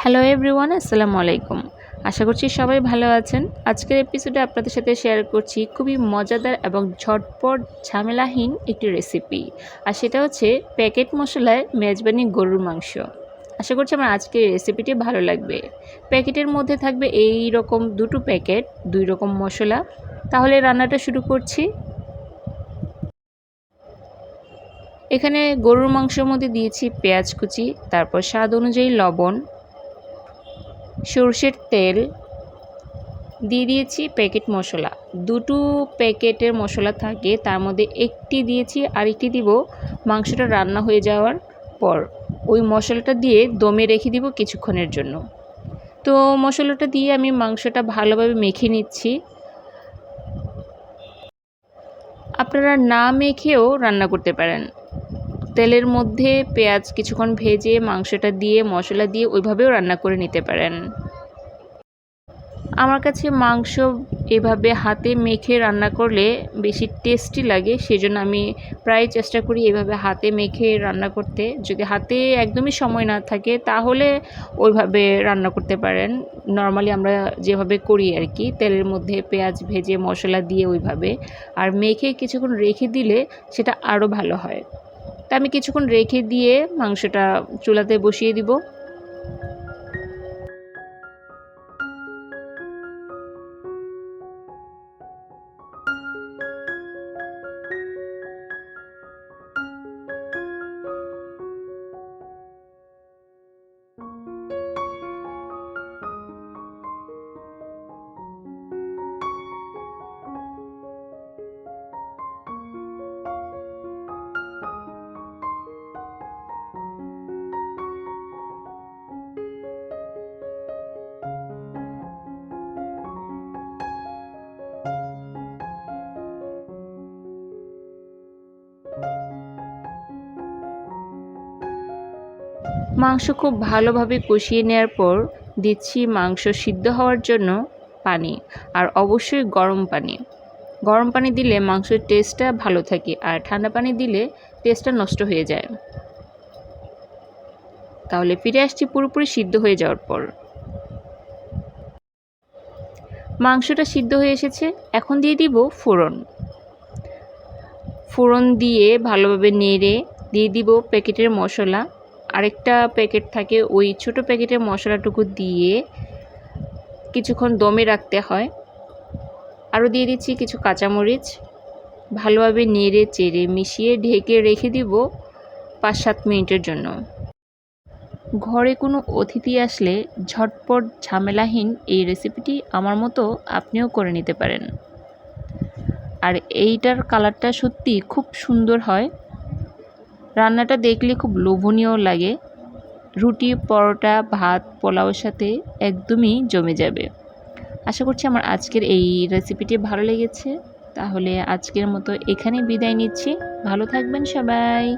Hello everyone আসসালামু আলাইকুম। আশা করছি সবাই ভালো আছেন। আজকের এপিসোডে আপনাদের সাথে শেয়ার করছি খুবই মজাদার এবং ঝটপট ঝামেলাহীন একটি রেসিপি আর সেটা হচ্ছে প্যাকেট মশলায় মেজবানি গরুর মাংস। আশা করছি আমার আজকের রেসিপিটি ভালো লাগবে। প্যাকেটের মধ্যে থাকবে এই রকম দুটো প্যাকেট দুই রকম মশলা। তাহলে রান্নাটা শুরু করছি। এখানে গরুর মাংসের মধ্যে দিয়েছি পেঁয়াজ কুচি, তারপর স্বাদ অনুযায়ী লবণ সর্ষের তেল, দিয়ে দিয়েছি প্যাকেট মশলা। দুটো প্যাকেটের মশলা থাকে, তার মধ্যে একটি দিয়েছি আরেকটি দিব মাংসটা রান্না হয়ে যাওয়ার পর। ওই মশলাটা দিয়ে দমে রেখে দিব কিছুক্ষণের জন্য। তো মশলাটা দিয়ে আমি মাংসটা ভালোভাবে মেখে নিচ্ছি। আপনারা না মেখেও রান্না করতে পারেন। তেলের মধ্যে পেঁয়াজ কিছুক্ষণ ভেজে, মাংসটা দিয়ে, মশলা দিয়ে ওইভাবেও রান্না করে নিতে পারেন। আমার কাছে মাংস এভাবে হাতে মেখে রান্না করলে বেশি টেস্টি লাগে, সেজন্য আমি প্রায় চেষ্টা করি এভাবে হাতে মেখে রান্না করতে। যদি হাতে একদমই সময় না থাকে, তাহলে ওইভাবে রান্না করতে পারেন। নর্মালি আমরা যেভাবে করি আর কি, তেলের মধ্যে পেঁয়াজ ভেজে, মশলা দিয়ে ওইভাবে। আর মেখে কিছুক্ষণ রেখে দিলে সেটা আরও ভালো হয়। তা আমি কিছুক্ষণ রেখে দিয়ে মাংসটা চুলাতে বসিয়ে দিব। মাংস খুব ভালোভাবে কষিয়ে নেওয়ার পর দিচ্ছি মাংস সিদ্ধ হওয়ার জন্য পানি আর অবশ্যই গরম পানি। গরম পানি দিলে মাংসের টেস্টটা ভালো থাকে আর ঠান্ডা পানি দিলে টেস্টটা নষ্ট হয়ে যায়। তাহলে ফিরে আসছি পুরোপুরি সিদ্ধ হয়ে যাওয়ার পর। মাংসটা সিদ্ধ হয়ে এসেছে, এখন দিয়ে দিব ফোড়ন। ফোড়ন দিয়ে ভালোভাবে নেড়ে দিয়ে দিব প্যাকেটের মশলা। আরেকটা প্যাকেট থাকে, ওই ছোট প্যাকেটের মশলাটুকু দিয়ে কিছুক্ষণ দমে রাখতে হয়। আরও দিয়ে দিচ্ছি কিছু কাঁচামরিচ। ভালোভাবে নেড়ে চেড়ে মিশিয়ে ঢেকে রেখে দিব পাঁচ সাত মিনিটের জন্য। ঘরে কোনো অতিথি আসলে ঝটপট ঝামেলাহীন এই রেসিপিটি আমার মতো আপনিও করে নিতে পারেন। আর এইটার কালারটা সত্যি খুব সুন্দর হয়। রান্নাটা দেখলে খুব লোভনীয় লাগে। রুটি, পরোটা, ভাত, পোলাওয়ের সাথে একদমই জমে যাবে। আশা করছি আমার আজকের এই রেসিপিটি ভালো লেগেছে। তাহলে আজকের মতো এখানে বিদায় নিচ্ছি। ভালো থাকবেন সবাই।